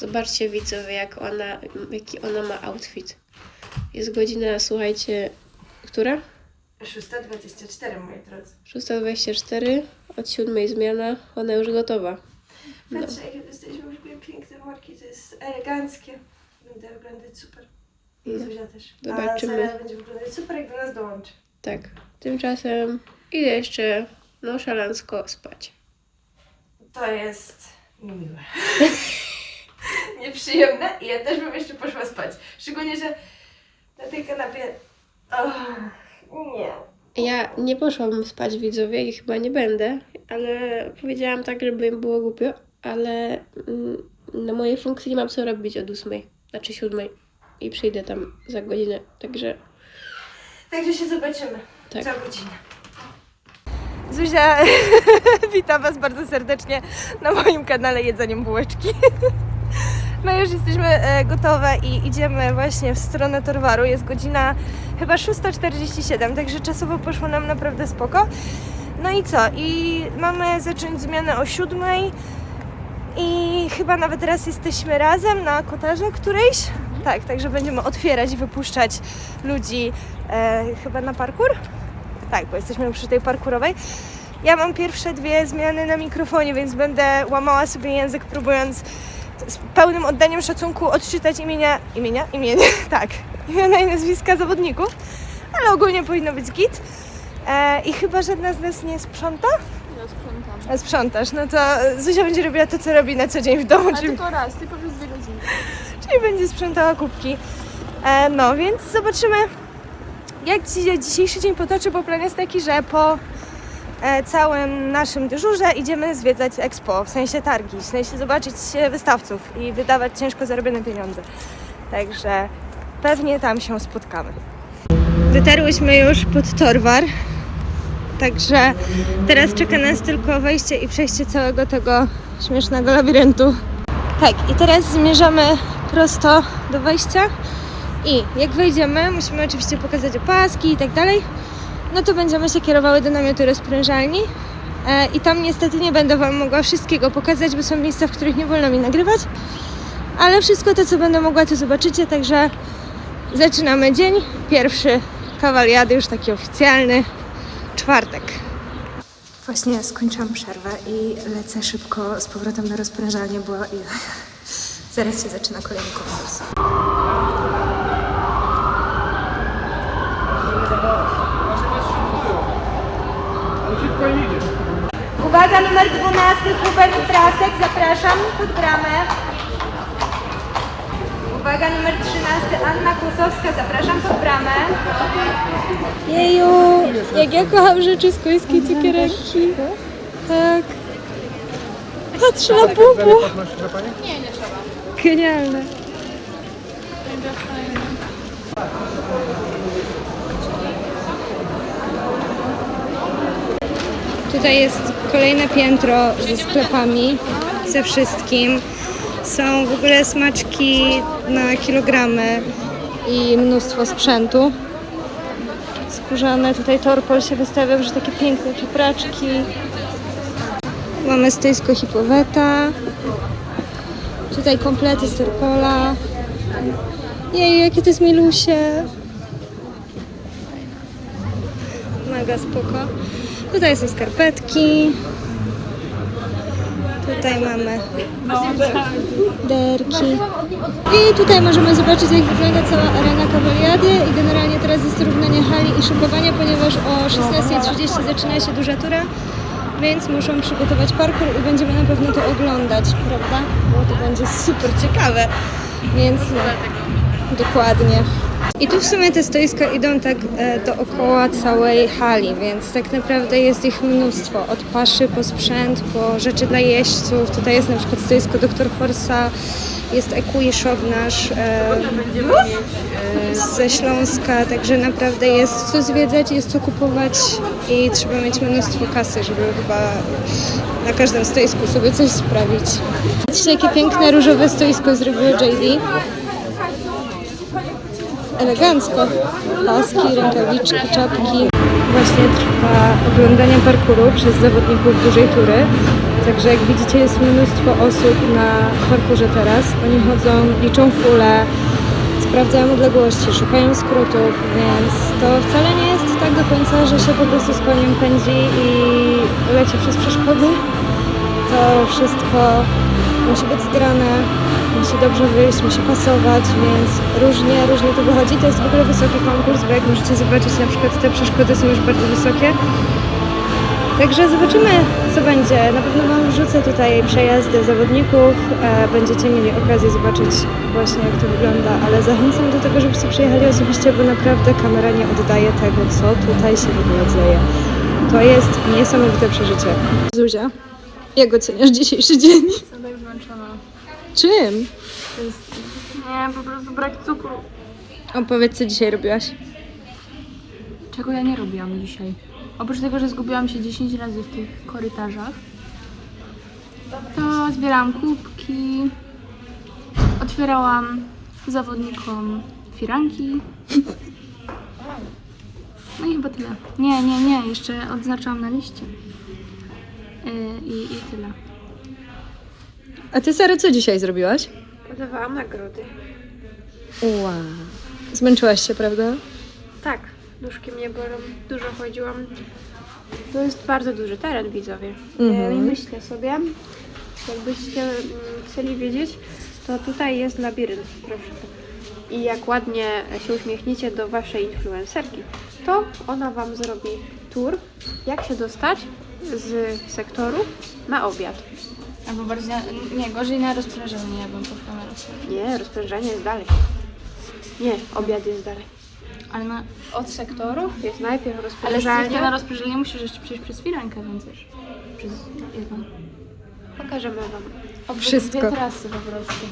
Zobaczcie widzowie, jak ona, jaki ona ma outfit. Jest godzina, słuchajcie, która? 6.24, moi drodzy. 6.24, od 7 zmiana, ona już gotowa. No. Patrzcie, jakie dostaliśmy już piękne worki, to jest eleganckie. Będę wyglądać super. I No. Zuzia też. Zobaczymy. A będzie wyglądać super, jak do nas dołączy. Tak, tymczasem idę jeszcze nonszalancko spać. To jest niemiłe. Nieprzyjemne i ja też bym jeszcze poszła spać. Szczególnie, że na tej kanapie... Oh, nie. Ja nie poszłam spać widzowie i chyba nie będę, ale powiedziałam tak, żeby im było głupio, ale mm, na mojej funkcji nie mam co robić od 8, znaczy 7 i przyjdę tam za godzinę, także Także się zobaczymy Tak. za godzinę. Zuzia, witam Was bardzo serdecznie na moim kanale Jedzeniem Bułeczki. My już jesteśmy e, gotowe i idziemy właśnie w stronę Torwaru. Jest godzina chyba 6.47, także czasowo poszło nam naprawdę spoko. No i co? I mamy zacząć zmianę o 7. I chyba nawet teraz jesteśmy razem na kotarze którejś. Tak, także będziemy otwierać i wypuszczać ludzi e, chyba na parkour. Tak, bo jesteśmy przy tej parkurowej. Ja mam pierwsze dwie zmiany na mikrofonie, więc będę łamała sobie język, próbując z pełnym oddaniem szacunku odczytać imienia, imienia, imienia, tak, imiona i nazwiska zawodników, ale ogólnie powinno być git. E, I chyba żadna z nas nie sprząta? Ja sprzątam. A sprzątasz, no to Zuzia będzie robiła to, co robi na co dzień w domu, Ale czyli, tylko raz, tylko przez dwie godziny. czyli będzie sprzątała kubki. E, no, więc zobaczymy, jak ci się dzisiejszy dzień potoczy, bo plan jest taki, że po całym naszym dyżurze idziemy zwiedzać Expo, w sensie targi, w sensie zobaczyć e, wystawców i wydawać ciężko zarobione pieniądze. Także pewnie tam się spotkamy. Dotarłyśmy już pod Torwar, także teraz czeka nas tylko wejście i przejście całego tego śmiesznego labiryntu. Tak, i teraz zmierzamy prosto do wejścia i jak wejdziemy, musimy oczywiście pokazać opaski i tak dalej, no to będziemy się kierowały do namiotu rozprężalni e, i tam niestety nie będę Wam mogła wszystkiego pokazać, bo są miejsca, w których nie wolno mi nagrywać, ale wszystko to, co będę mogła, to zobaczycie, także zaczynamy dzień pierwszy kawaliady, już taki oficjalny, czwartek. Właśnie skończyłam przerwę i lecę szybko z powrotem na rozprężalnię, bo zaraz się zaczyna kolejny konkurs. Uwaga, numer 12, Hubert Prasek, zapraszam pod bramę. Uwaga, numer 13, Anna Kłosowska, zapraszam pod bramę. Jeju, jak ja kocham rzeczy z końskiej cukiereczki. Tak. Patrz na bubu. Nie, nie trzeba. Genialne. Tutaj jest kolejne piętro ze sklepami, ze wszystkim. Są w ogóle smaczki na kilogramy i mnóstwo sprzętu. Skórzane, tutaj torpol się wystawia, że takie piękne czepraczki. Mamy stoisko hipoweta. Tutaj komplety z torpola. Jej, jakie to jest milusie. Mega spoko. Tutaj są skarpetki. Tutaj mamy derki. I tutaj możemy zobaczyć jak wygląda cała arena kawaliady i generalnie teraz jest równanie hali i szykowania, ponieważ o 16.30 zaczyna się duża tura, więc muszą przygotować parkour i będziemy na pewno to oglądać, prawda? Bo to będzie super ciekawe, więc no, dokładnie. I tu w sumie te stoiska idą tak e, dookoła całej hali, więc tak naprawdę jest ich mnóstwo. Od paszy po sprzęt, po rzeczy dla jeźdźców. Tutaj jest na przykład stoisko Dr. Horsa, jest Ekui nasz e, ze Śląska, także naprawdę jest co zwiedzać, jest co kupować i trzeba mieć mnóstwo kasy, żeby chyba na każdym stoisku sobie coś sprawić. Patrzcie, jakie piękne różowe stoisko zrobiło JD elegancko. Paski, rękawiczki, czapki. Właśnie trwa oglądanie parkuru przez zawodników dużej tury. Także jak widzicie jest mnóstwo osób na parkurze teraz. Oni chodzą, liczą fule, sprawdzają odległości, szukają skrótów, więc to wcale nie jest tak do końca, że się po prostu z koniem pędzi i leci przez przeszkody. To wszystko musi być zgrane, musi dobrze wyjść, musi pasować, więc różnie, różnie to wychodzi. To jest w ogóle wysoki konkurs, bo jak możecie zobaczyć, na przykład te przeszkody są już bardzo wysokie. Także zobaczymy, co będzie. Na pewno Wam wrzucę tutaj przejazdy zawodników. E, będziecie mieli okazję zobaczyć właśnie, jak to wygląda, ale zachęcam do tego, żebyście przyjechali osobiście, bo naprawdę kamera nie oddaje tego, co tutaj się w ogóle dzieje. To jest niesamowite przeżycie. Zuzia, jak oceniasz dzisiejszy dzień? Czym? Nie, po prostu brak cukru. Opowiedz, co dzisiaj robiłaś. Czego ja nie robiłam dzisiaj? Oprócz tego, że zgubiłam się 10 razy w tych korytarzach, to zbierałam kubki, otwierałam zawodnikom firanki. No i chyba tyle. Nie, nie, nie, jeszcze odznaczałam na liście. Yy, I, I tyle. A ty, Sara, co dzisiaj zrobiłaś? Podawałam nagrody. Wow. Zmęczyłaś się, prawda? Tak, nóżki mnie bolą, dużo chodziłam. To jest bardzo duży teren, widzowie. Mhm. I myślę sobie, jakbyście mm, chcieli wiedzieć, to tutaj jest labirynt, proszę. I jak ładnie się uśmiechniecie do waszej influencerki, to ona wam zrobi tour, jak się dostać z sektoru na obiad. Albo bardziej, na, nie, gorzej na rozprężenie, ja bym poszła na rozprężenie. Nie, rozprężenie jest dalej. Nie, obiad jest dalej. Ale na, od sektoru? Jest najpierw Ale stricte na rozprężenie musisz jeszcze przejść przez firankę, więc też przez jedną. Pokażemy wam. Obok Wszystko. Dwie trasy po prostu.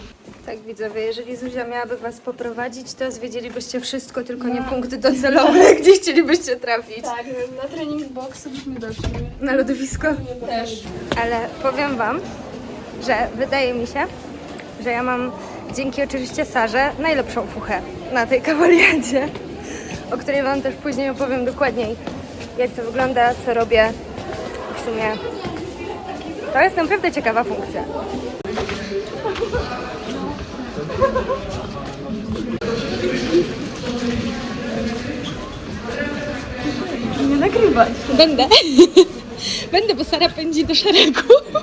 Tak, widzowie, jeżeli Zuzia miałaby Was poprowadzić, to zwiedzilibyście wszystko, tylko nie punkty docelowe, gdzie chcielibyście trafić. Tak, na trening boxu byśmy doszli. Na lodowisko? Też. Ale powiem Wam, że wydaje mi się, że ja mam dzięki oczywiście Sarze najlepszą fuchę na tej kawaliadzie, o której Wam też później opowiem dokładniej, jak to wygląda, co robię. W sumie to jest naprawdę ciekawa funkcja. Nie nagrywać. Będę. Będę, bo Sara pędzi do szeregu.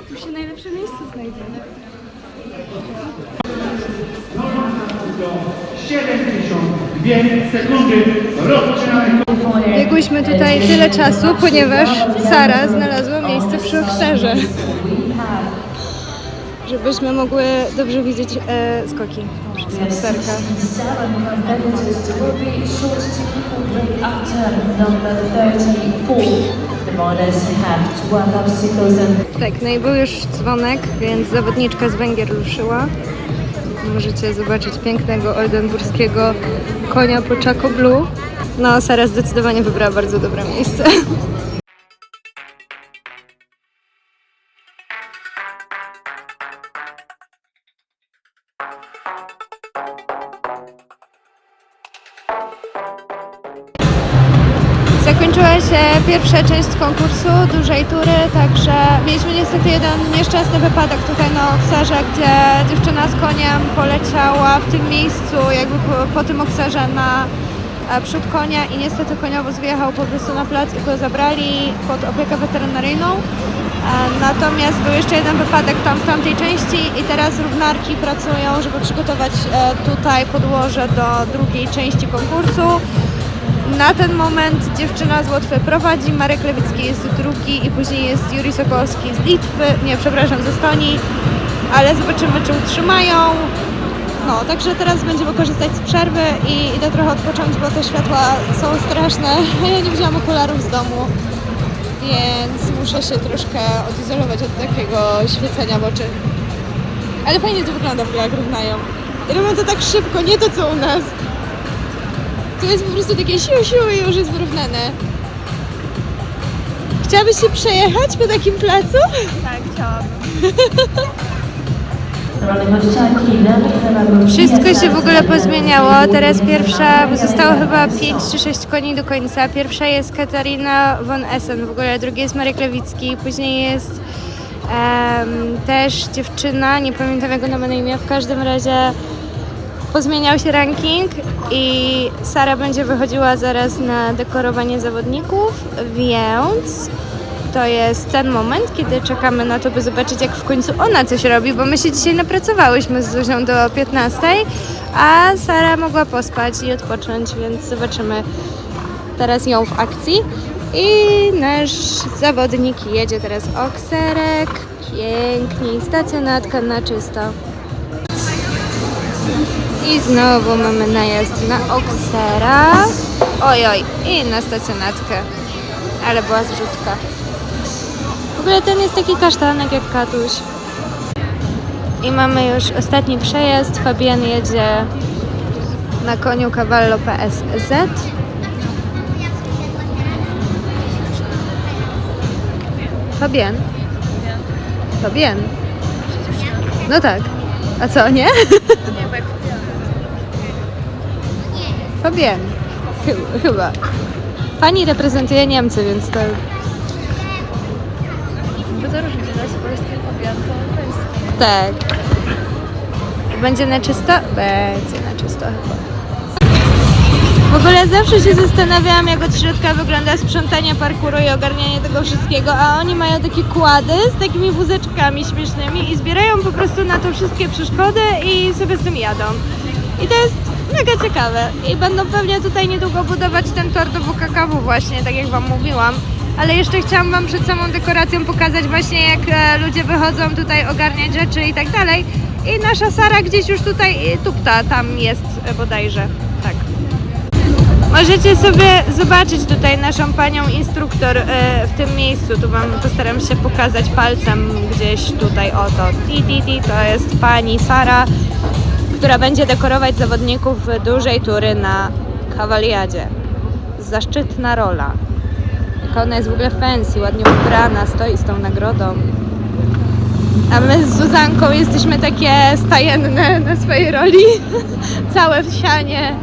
Tu się najlepsze miejsce znajdzie. 72 sekundy. Rozpoczynamy. Biegłyśmy tutaj tyle czasu, ponieważ Sara znalazła miejsce przy ofcerze. Żebyśmy mogły dobrze widzieć e, skoki ofcerka. Tak, no i był już dzwonek, więc zawodniczka z Węgier ruszyła. Możecie zobaczyć pięknego oldenburskiego konia po Chaco Blue. No, Sara zdecydowanie wybrała bardzo dobre miejsce. Pierwsza część konkursu, dużej tury, także mieliśmy niestety jeden nieszczęsny wypadek tutaj na okserze, gdzie dziewczyna z koniem poleciała w tym miejscu, jakby po, po tym okserze na e, przód konia i niestety koniowóz wjechał po prostu na plac i go zabrali pod opiekę weterynaryjną. E, Natomiast był jeszcze jeden wypadek tam w tamtej części i teraz równarki pracują, żeby przygotować e, tutaj podłoże do drugiej części konkursu. Na ten moment dziewczyna z Łotwy prowadzi, Marek Lewicki jest drugi i później jest Juri Sokolski z Litwy, nie, przepraszam, z Estonii, ale zobaczymy, czy utrzymają. No, także teraz będziemy korzystać z przerwy i idę trochę odpocząć, bo te światła są straszne. Ja nie wzięłam okularów z domu, więc muszę się troszkę odizolować od takiego świecenia w oczy. Ale fajnie to wygląda jak równają. I robią to tak szybko, nie to co u nas. To jest po prostu takie siu, siu i już jest wyrównane. Chciałabyś się przejechać po takim placu? Tak, chciałabym. Wszystko się w ogóle pozmieniało. Teraz pierwsza, bo zostało chyba 5 czy 6 koni do końca. Pierwsza jest Katarina von Essen, w ogóle drugi jest Marek Lewicki, później jest Em, też dziewczyna, nie pamiętam jak ona ma na imię, w każdym razie pozmieniał się ranking i Sara będzie wychodziła zaraz na dekorowanie zawodników, więc to jest ten moment, kiedy czekamy na to, by zobaczyć jak w końcu ona coś robi, bo my się dzisiaj napracowałyśmy z Zuzią do 15, a Sara mogła pospać i odpocząć, więc zobaczymy teraz ją w akcji. I nasz zawodnik jedzie teraz okserek, pięknie, stacjonatka na czysto. I znowu mamy najazd na oksera. Oj, oj, i na stacjonatkę. Ale była zrzutka. W ogóle ten jest taki kasztanek jak katuś. I mamy już ostatni przejazd. Fabian jedzie na koniu Cavallo PSZ. Fabian. Fabian. No tak. A co, nie? Fabian. Chy- Chyba. Pani reprezentuje Niemcy, więc to... Bo to różnie, to jest. Tak. Będzie na czysto? Będzie na czysto chyba. W ogóle zawsze się zastanawiałam, jak od środka wygląda sprzątanie parkuru i ogarnianie tego wszystkiego, a oni mają takie kłady z takimi wózeczkami śmiesznymi i zbierają po prostu na to wszystkie przeszkody i sobie z tym jadą. I to jest mega ciekawe. I będą pewnie tutaj niedługo budować ten tor do WKKW właśnie, tak jak Wam mówiłam. Ale jeszcze chciałam Wam przed samą dekoracją pokazać właśnie jak e, ludzie wychodzą tutaj ogarniać rzeczy i tak dalej. I nasza Sara gdzieś już tutaj tupta, tam jest e, bodajże. Tak. Możecie sobie zobaczyć tutaj naszą panią instruktor e, w tym miejscu. Tu Wam postaram się pokazać palcem gdzieś tutaj oto. Ti, ti, ti, to jest pani Sara, która będzie dekorować zawodników dużej tury na kawaliadzie. Zaszczytna rola. Jaka ona jest w ogóle fancy, ładnie ubrana, stoi z tą nagrodą. A my z Zuzanką jesteśmy takie stajenne na swojej roli. Całe w sianie.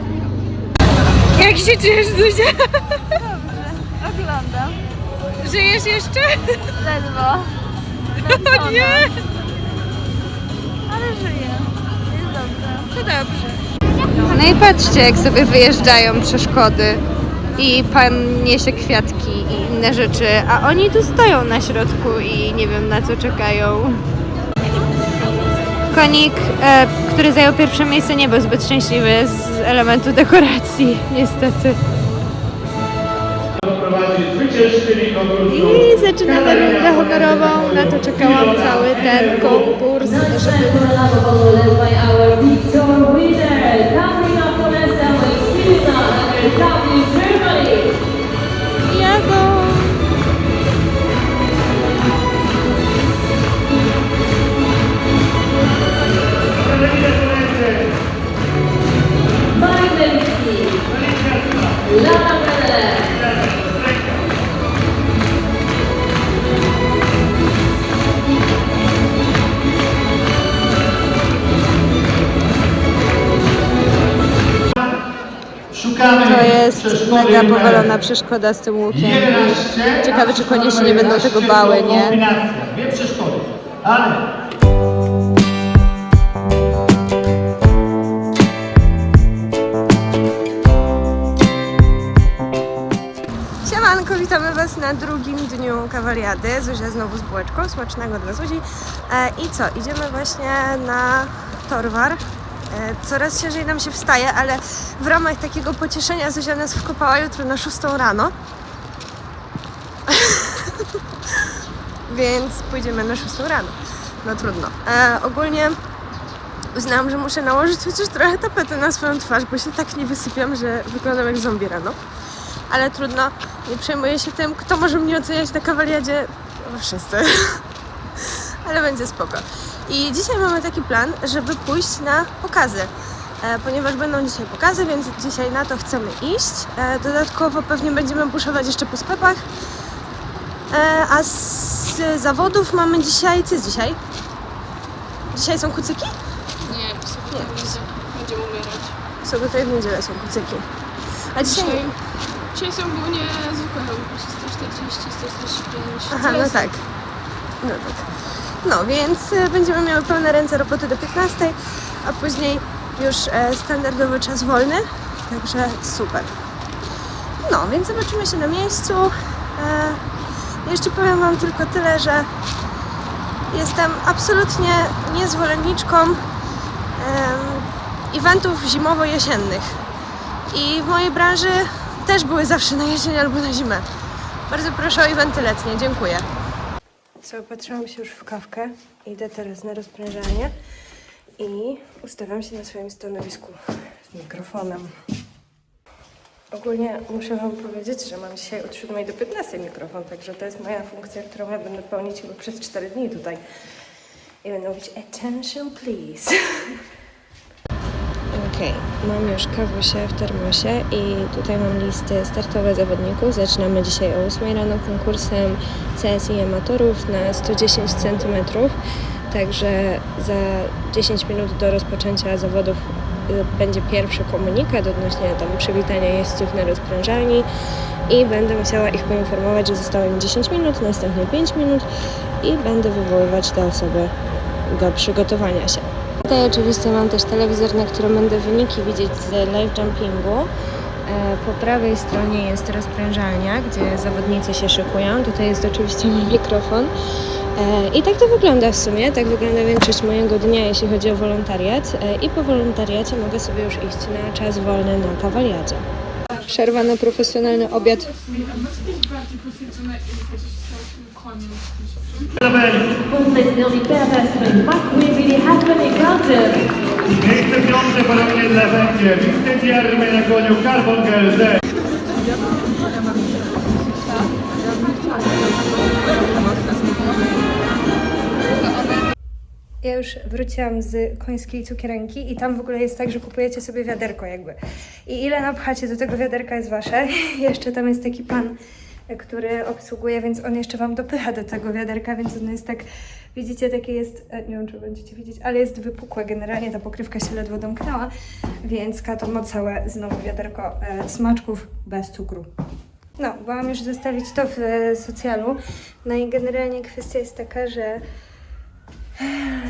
Jak się czujesz, Zuzia? Oglądam. Żyjesz jeszcze? Ledwo. O nie! Ale żyję. Dobrze. No i patrzcie, jak sobie wyjeżdżają przeszkody i pan niesie kwiatki i inne rzeczy, a oni tu stoją na środku i nie wiem na co czekają. Konik, e, który zajął pierwsze miejsce, nie był zbyt szczęśliwy z elementu dekoracji, niestety. I zaczynamy rundę honorową, na to czekałam cały ten konkurs, żeby led mega powalona przeszkoda z tym łukiem. 11, Ciekawe, czy konie się nie będą tego bały, nie? Dwie przeszkody. Ale Siemanko, witamy Was na drugim dniu kawaliady. Zuzia znowu z bułeczką, smacznego dla Zuzi. E, I co, idziemy właśnie na Torwar. E, coraz ciężej nam się wstaje, ale w ramach takiego pocieszenia Zuzia nas wkopała jutro na 6 rano. Więc pójdziemy na 6 rano. No trudno. E, ogólnie uznałam, że muszę nałożyć chociaż trochę tapety na swoją twarz, bo się tak nie wysypiam, że wyglądam jak zombie rano ale trudno, nie przejmuję się tym, kto może mnie oceniać na kawaliadzie, No, wszyscy, ale będzie spoko. I dzisiaj mamy taki plan, żeby pójść na pokazy, e, ponieważ będą dzisiaj pokazy, więc dzisiaj na to chcemy iść. E, dodatkowo pewnie będziemy buszować jeszcze po sklepach, e, a z zawodów mamy dzisiaj, co jest dzisiaj? Dzisiaj są kucyki? Nie, sobie nie. Będziemy umierać. Sobie to w niedzielę są kucyki. A dzisiaj... Dzisiaj, dzisiaj są głównie zwykłe chałupy, 140, 145. Aha, no tak. No tak. No więc e, będziemy miały pełne ręce roboty do 15, a później już e, standardowy czas wolny, także super. No, więc zobaczymy się na miejscu. E, jeszcze powiem Wam tylko tyle, że jestem absolutnie niezwolenniczką eventów zimowo-jesiennych. I w mojej branży też były zawsze na jesień albo na zimę. Bardzo proszę o eventy letnie, dziękuję. Zaopatrzyłam się już w kawkę. Idę teraz na rozprężanie i ustawiam się na swoim stanowisku z mikrofonem. Ogólnie muszę Wam powiedzieć, że mam dzisiaj od 7 do 15 mikrofon, także to jest moja funkcja, którą ja będę pełnić chyba przez 4 dni tutaj. I będę mówić attention please. Okej, mam już kawusie w termosie i tutaj mam listy startowe zawodników. Zaczynamy dzisiaj o 8 rano konkursem CSI amatorów na 110 cm. Także za 10 minut do rozpoczęcia zawodów y, będzie pierwszy komunikat odnośnie tam przywitania jeźdźców na rozprężalni i będę musiała ich poinformować, że zostało im 10 minut, następnie 5 minut i będę wywoływać te osoby do przygotowania się. Tutaj oczywiście mam też telewizor, na którym będę wyniki widzieć z live jumpingu. E, Po prawej stronie jest rozprężalnia, gdzie zawodnicy się szykują. Tutaj jest oczywiście mój mikrofon. E, I tak to wygląda w sumie. Tak wygląda większość mojego dnia, jeśli chodzi o wolontariat. E, I po wolontariacie mogę sobie już iść na czas wolny na kawaliadzie. Przerwa na profesjonalny obiad. Belgium? Miejsce piąte ponownie dla będzie. Vincent Jarmy na koniu Carbon GLZ. Ja już wróciłam z końskiej cukierenki i tam w ogóle jest tak, że kupujecie sobie wiaderko jakby. I ile napchacie do tego wiaderka jest wasze. Jeszcze tam jest taki pan, który obsługuje, więc on jeszcze wam dopycha do tego wiaderka, więc ono jest tak, widzicie, takie jest, e, nie wiem czy będziecie widzieć, ale jest wypukłe generalnie, ta pokrywka się ledwo domknęła, więc Kato ma całe znowu wiaderko e, smaczków bez cukru. No, byłam już zostawić to w e, socjalu. No i generalnie kwestia jest taka, że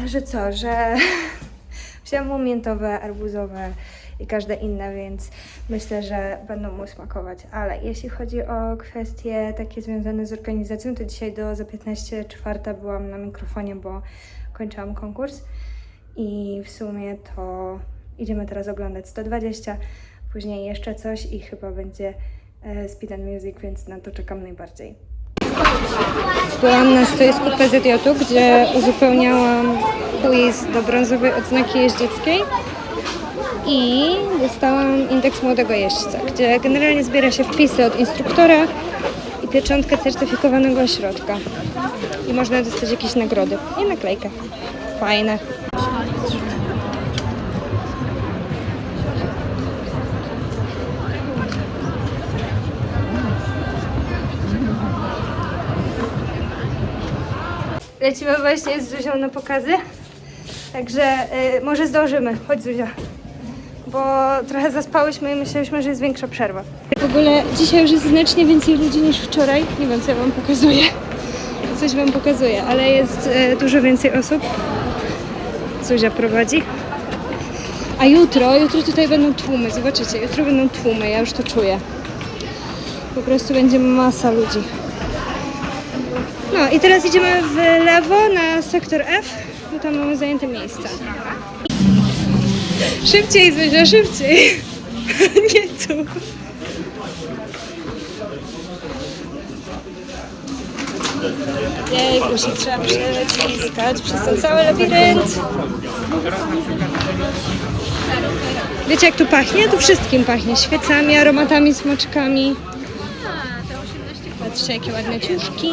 że co, że wziąłam miętowe, arbuzowe i każde inne, więc myślę, że będą mu smakować. Ale jeśli chodzi o kwestie takie związane z organizacją, to dzisiaj do za 15 czwarta byłam na mikrofonie, bo kończyłam konkurs i w sumie to idziemy teraz oglądać 120, później jeszcze coś i chyba będzie e, Speed and Music, więc na to czekam najbardziej. Byłam na stoisku PZJ-u, gdzie uzupełniałam quiz do brązowej odznaki jeździeckiej i dostałam indeks młodego jeźdźca, gdzie generalnie zbiera się wpisy od instruktora i pieczątkę certyfikowanego ośrodka. I można dostać jakieś nagrody i naklejkę. Fajne. Lecimy właśnie z Zuzią na pokazy. Także y, może zdążymy. Chodź Zuzia. Bo trochę zaspałyśmy i myśleliśmy, że jest większa przerwa. W ogóle dzisiaj już jest znacznie więcej ludzi niż wczoraj. Nie wiem co ja wam pokazuję. Coś wam pokazuję, ale jest y, dużo więcej osób. Zuzia prowadzi. A jutro, jutro tutaj będą tłumy, zobaczycie, jutro będą tłumy, ja już to czuję. Po prostu będzie masa ludzi. No i teraz idziemy w lewo na sektor F, bo tam mamy zajęte miejsca. Szybciej, Zuzia, szybciej. Nie tu. Jejku, się trzeba przeciskać przez ten cały labirynt. Wiecie jak tu pachnie? Tu wszystkim pachnie. Świecami, aromatami, smaczkami. Patrzcie, jakie ładne ciuszki.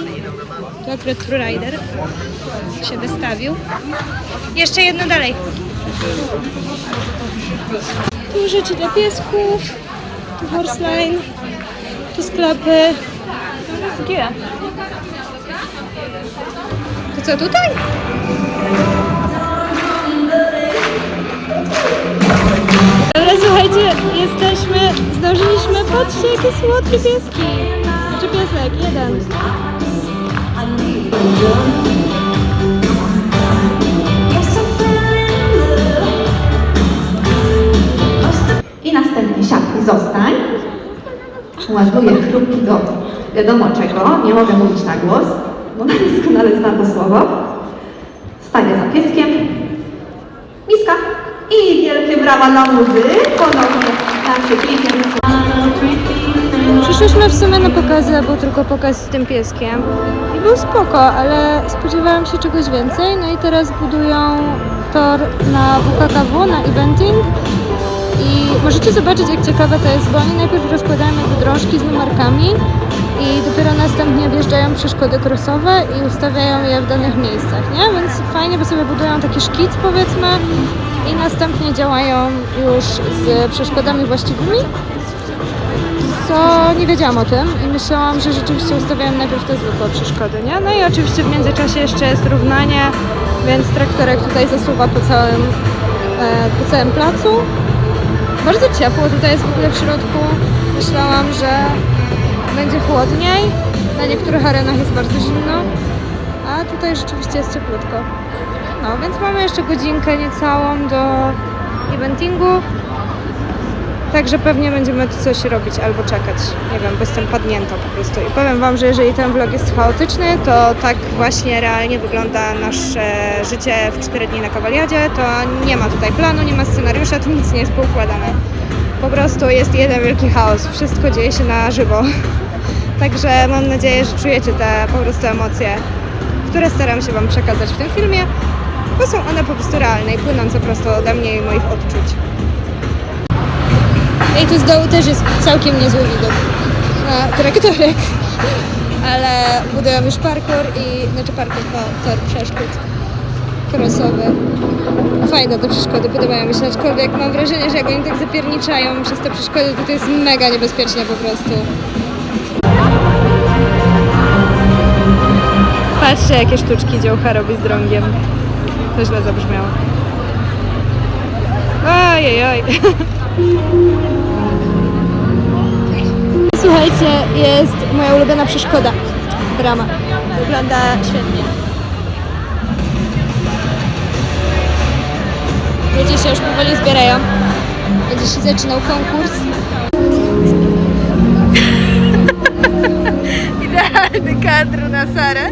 Tu akurat Rider się wystawił. Jeszcze jedno dalej. Tu rzeczy dla piesków. Tu horseline. Tu sklepy. Gdzie? To co tutaj? Dobra, słuchajcie, jesteśmy, zdążyliśmy, patrzcie jakie słodkie pieski. Czy piesek? Jeden. Zostań. Ładuję chrupki do wiadomo czego, nie mogę mówić na głos, bo doskonale zna to słowo. Staję za pieskiem. Miska. I wielkie brawa dla muzy. Ponownie nam się pięknie Przyszłyśmy w sumie na pokazy, był tylko pokaz z tym pieskiem. I był spoko, ale spodziewałam się czegoś więcej. No i teraz budują tor na WKKW, na eventing. I możecie zobaczyć, jak ciekawe to jest, bo oni najpierw rozkładają jakby drążki z numerkami i dopiero następnie wjeżdżają przeszkody krosowe i ustawiają je w danych miejscach, nie? Więc fajnie, bo sobie budują taki szkic powiedzmy i następnie działają już z przeszkodami właściwymi co nie wiedziałam o tym i myślałam, że rzeczywiście ustawiałem najpierw te zwykłe przeszkody, nie? No i oczywiście w międzyczasie jeszcze jest równanie, więc traktorek tutaj zasuwa po całym, e, po całym placu. Bardzo ciepło tutaj jest w ogóle w środku. Myślałam, że będzie chłodniej. Na niektórych arenach jest bardzo zimno, a tutaj rzeczywiście jest cieplutko. No, więc mamy jeszcze godzinkę niecałą do eventingu. Także pewnie będziemy tu coś robić albo czekać. Nie wiem, bo jestem padnięta po prostu. I powiem Wam, że jeżeli ten vlog jest chaotyczny, to tak właśnie realnie wygląda nasze życie w 4 dni na kawaliadzie. To nie ma tutaj planu, nie ma scenariusza, tu nic nie jest poukładane. Po prostu jest jeden wielki chaos. Wszystko dzieje się na żywo. Także mam nadzieję, że czujecie te po prostu emocje, które staram się Wam przekazać w tym filmie, bo są one po prostu realne i płynące prosto ode mnie i moich odczuć. I tu z dołu też jest całkiem niezły widok na traktorek. Ale budują już parkour i, znaczy parkour, no, tor przeszkód crossowy. Fajne te przeszkody, podobają mi się, aczkolwiek mam wrażenie, że jak oni tak zapierniczają przez te przeszkody, to to jest mega niebezpiecznie po prostu. Patrzcie, jakie sztuczki działka robi z drągiem. To źle zabrzmiało. Ojej, oj. Słuchajcie, jest moja ulubiona przeszkoda. Brama. Wygląda świetnie. Ludzie się już powoli zbierają. Będzie się zaczynał konkurs. Idealny kadr na Sarę.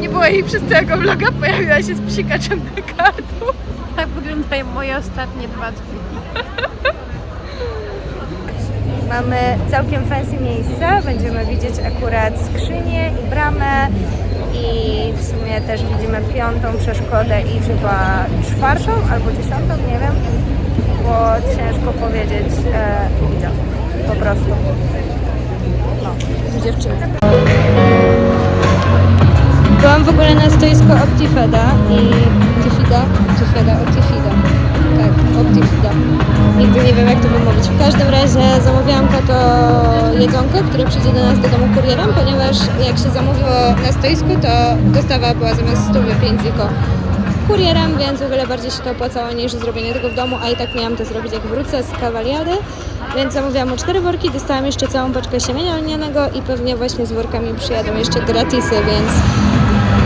Nie było jej przez całego vloga, pojawiła się z psikaczem na kartu. Tak wyglądają moje ostatnie dwa dni. Mamy całkiem fancy miejsce. Będziemy widzieć akurat skrzynię i bramę. I w sumie też widzimy piątą przeszkodę i chyba czwartą albo dziesiątą, nie wiem. Bo ciężko powiedzieć. E, widzę. Po prostu. No, dziewczyny. Byłam w ogóle na stoisku Optifeda i Optifida, Optifeda, Optifida. Tak. Nigdy nie wiem jak to wymówić. W każdym razie zamówiłam to jedzonko, które przyjdzie do nas do domu kurierem, ponieważ jak się zamówiło na stoisku, to dostawa była zamiast 100 5 tylko kurierem, więc o wiele bardziej się to opłacało niż zrobienie tego w domu, a i tak miałam to zrobić jak wrócę z kawaliady, więc zamówiłam mu cztery worki, dostałam jeszcze całą paczkę siemienia lnianego i pewnie właśnie z workami przyjadą jeszcze gratisy, więc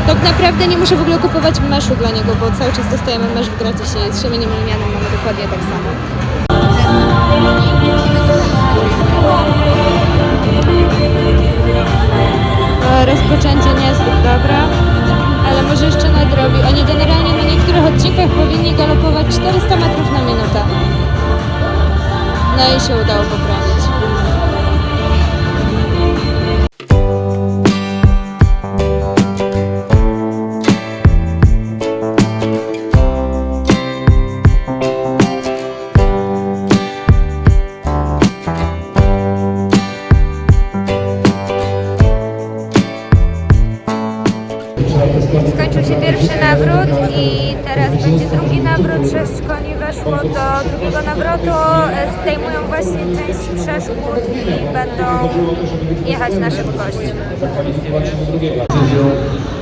tak naprawdę nie muszę w ogóle kupować meszu dla niego, bo cały czas dostajemy mesz w gratisie i z siemieniem lnianym mamy dokładnie tak samo. O, rozpoczęcie niezbyt dobre, ale może jeszcze nadrobi. Oni generalnie na niektórych odcinkach powinni galopować 400 metrów na minutę. No i się udało poprawić. Właśnie część przeszkód i będą jechać na szybkość.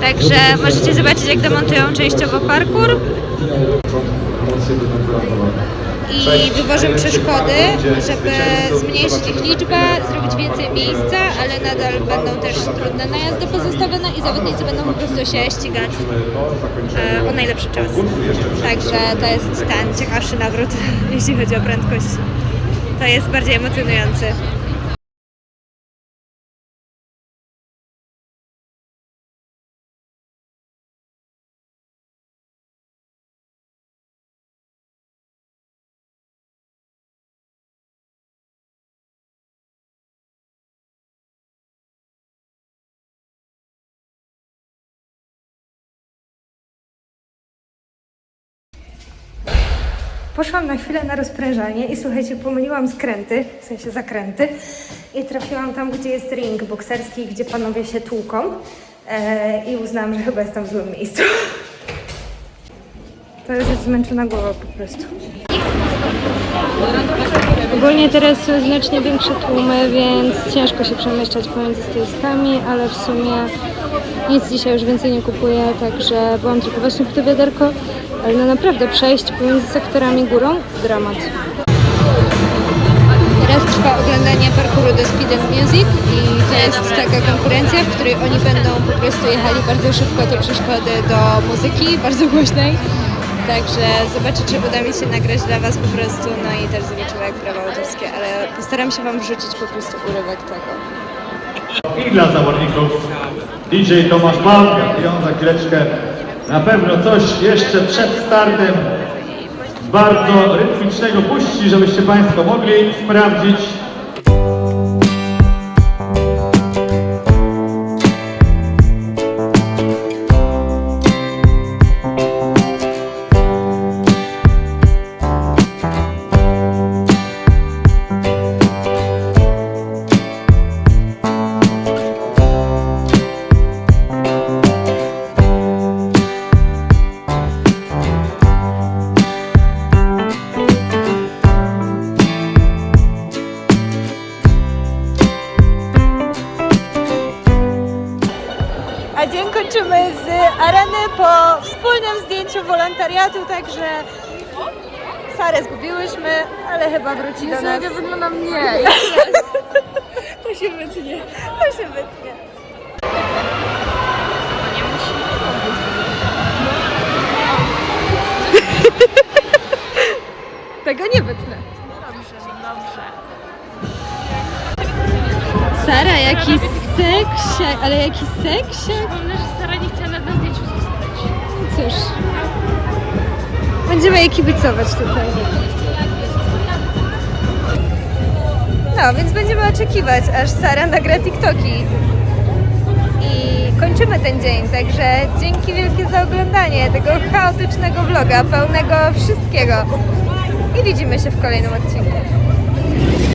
Także możecie zobaczyć jak demontują częściowo parkour i wywożą przeszkody, żeby zmniejszyć ich liczbę, zrobić więcej miejsca, ale nadal będą też trudne najazdy pozostawione i zawodnicy będą po prostu się ścigać e, o najlepszy czas. Także to jest ten ciekawszy nawrót, jeśli chodzi o prędkość. To jest bardziej emocjonujące. Poszłam na chwilę na rozprężanie i słuchajcie, pomyliłam skręty, w sensie zakręty i trafiłam tam, gdzie jest ring bokserski, gdzie panowie się tłuką e, i uznałam, że chyba jestem w złym miejscu. To już jest zmęczona głowa po prostu. Ogólnie teraz są znacznie większe tłumy, więc ciężko się przemieszczać pomiędzy stoiskami, ale w sumie nic dzisiaj już więcej nie kupuję, także byłam tylko właśnie po to wiaderko, ale no naprawdę przejść pomiędzy sektorami górą, dramat. Teraz trwa oglądanie parkouru do Speed and Music i to jest taka konkurencja, w której oni będą po prostu jechali bardzo szybko te przeszkody do muzyki, bardzo głośnej. Także zobaczę, czy uda mi się nagrać dla Was po prostu, no i też zobaczymy jak prawa autorskie, ale postaram się Wam wrzucić po prostu urywek tego. I dla zawodników DJ Tomasz i on za chwileczkę. Na pewno coś jeszcze przed startem bardzo rytmicznego puści, żebyście Państwo mogli sprawdzić zdjęciu wolontariatu, także Sarę zgubiłyśmy, ale chyba wróci do nas. wyglądam nie. To się wytnie. To się wytnie. Tego nie wytnę. Sara, jaki seksiak, ale jaki seksiak. Przypomnę, że Sara nie chciała na zdjęciu zostać. Cóż, będziemy jej kibicować tutaj. No, więc będziemy oczekiwać, aż Sara nagra TikToki. I kończymy ten dzień, także dzięki wielkie za oglądanie tego chaotycznego vloga, pełnego wszystkiego. I widzimy się w kolejnym odcinku.